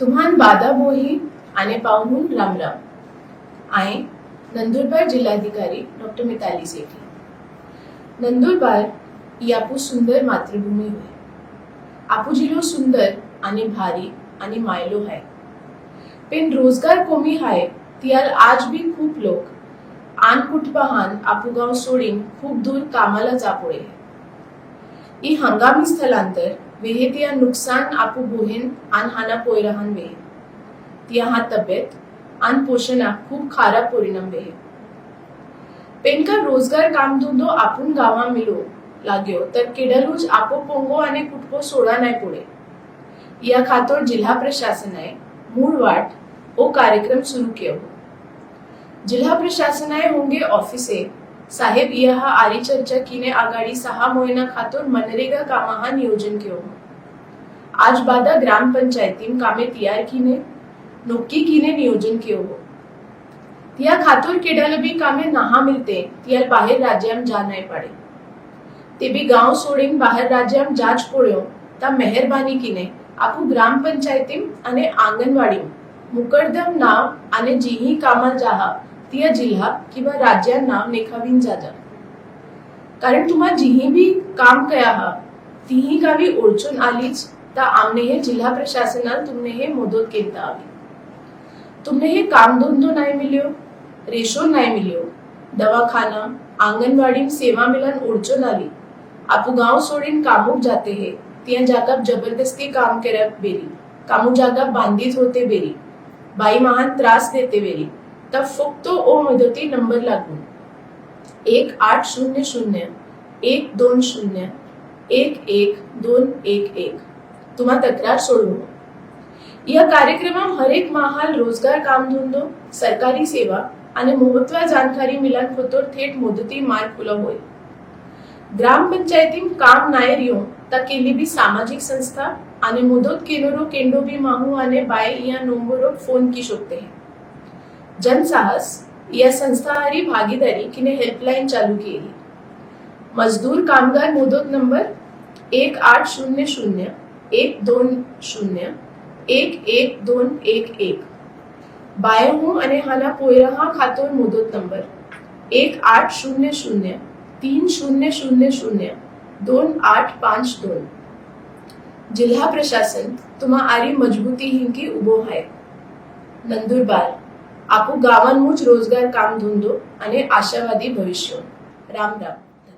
तुम्हान बादा बोही आने पाहून राम राम आहे नंदुरबार जिल्हाधिकारी डॉक्टर मिताली सेठी. नंदुरबार ही आपू सुंदर मातृभूमी होय आपू जिलो सुंदर आणि भारी आणि मायलो हाय पेन रोजगार कोमी हाय तियार आज भी खूप लोक. आन कुटपाहान आपू गाव सोडीन खूप दूर कामाला जापोळे ई हंगामी स्थलांतर वेहेतिया नुकसान आपू बोहेन आन हाना पोयरहान वेहे तिया हा तब्येत आन पोषणाक खूप खारा परिणाम वेहे पेनका रोजगार काम धंदो आपून गावा मिलो लाग्यो तर केडलूज आपो पोंगो आणि कुटको सोडा नाही पुढे या खातोर जिल्हा प्रशासनाए मूळ वाट ओ कार्यक्रम सुरू केव जिल्हा प्रशासनाए होंगे ऑफिसे साहेब यह आरीचर्चा किने आघाडी सहा मोहिना खातून मनरेगा कामाहा नियोजन केव आज बादा ग्राम पंचायतीम कामे तयार किने नोक्की किने नियोजन केव ત્યાં ખાતુર કેડાલબી કામે નાહા મિલતે, ત્યાર બહાર રાજ્યામ જા નહીં પડે. તે બી ગાંવ છોડીને બહાર રાજ્યામ જાજ પડ્યો તા મહેરબાની કીને આપું ગ્રામ પંચાયતી અને આંગણવાડી મુકરદમ નામ અને જીહી કામા જાહા भारतीय जिल्हा किंवा राज्यात नाव नेखावीन जाजा कारण तुम्हा जिही बी काम कया हा तीही गावी ओळचून आलीच तर आमने हे जिल्हा प्रशासनात तुमने हे मदत केता आवी तुमने हे काम धंदो नाही मिल्यो रेशो नाही मिल्यो दवाखाना आंगणवाडी सेवा मिलन ओळचून आली. आपू गाव सोडीन कामूक जाते हे तिया जागा जबरदस्ती काम करत बेरी कामू जागा बांधीत होते बेरी. बाई महान त्रास देते बेरी. तर फक्त ओ मदती नंबर लागून एक आठ शून्य शून्य एक दोन शून्य एक एक दोन एक एक. तुम्हा तक्रार सोडू या कार्यक्रमात हरेक महाल रोजगार कामधंदो सरकारी सेवा आणि महत्त्व जानकारी मिलान होतो थेट मुदती मार्ग खुला होय. ग्रामपंचायतीम काम नायर येऊन ता केली बी सामाजिक संस्था आणि मुदत केनोरो केंडो बी माहू आणि बाय या नंबरो फोन की शकते हैं. जनसाहस या संस्थाहारी भागीदारी किने हेल्पलाईन चालू केली. मजदूर कामगार मुदत नंबर एक आठ शून्य शून्य, एक दोन शून्य, एक एक दोन एक एक. बायहू आणि हाना पोयरहा खातोर मुदत नंबर एक आठ शून्य शून्य, तीन शून्य शून्य शून्य, दोन आठ पाच दोन. जिल्हा प्रशासन तुम्हा आरी मजबूती हिंकी उभो आहे. नंदुरबार आपू गावांमुच रोजगार काम धंदो आणि आशावादी भविष्य. राम राम.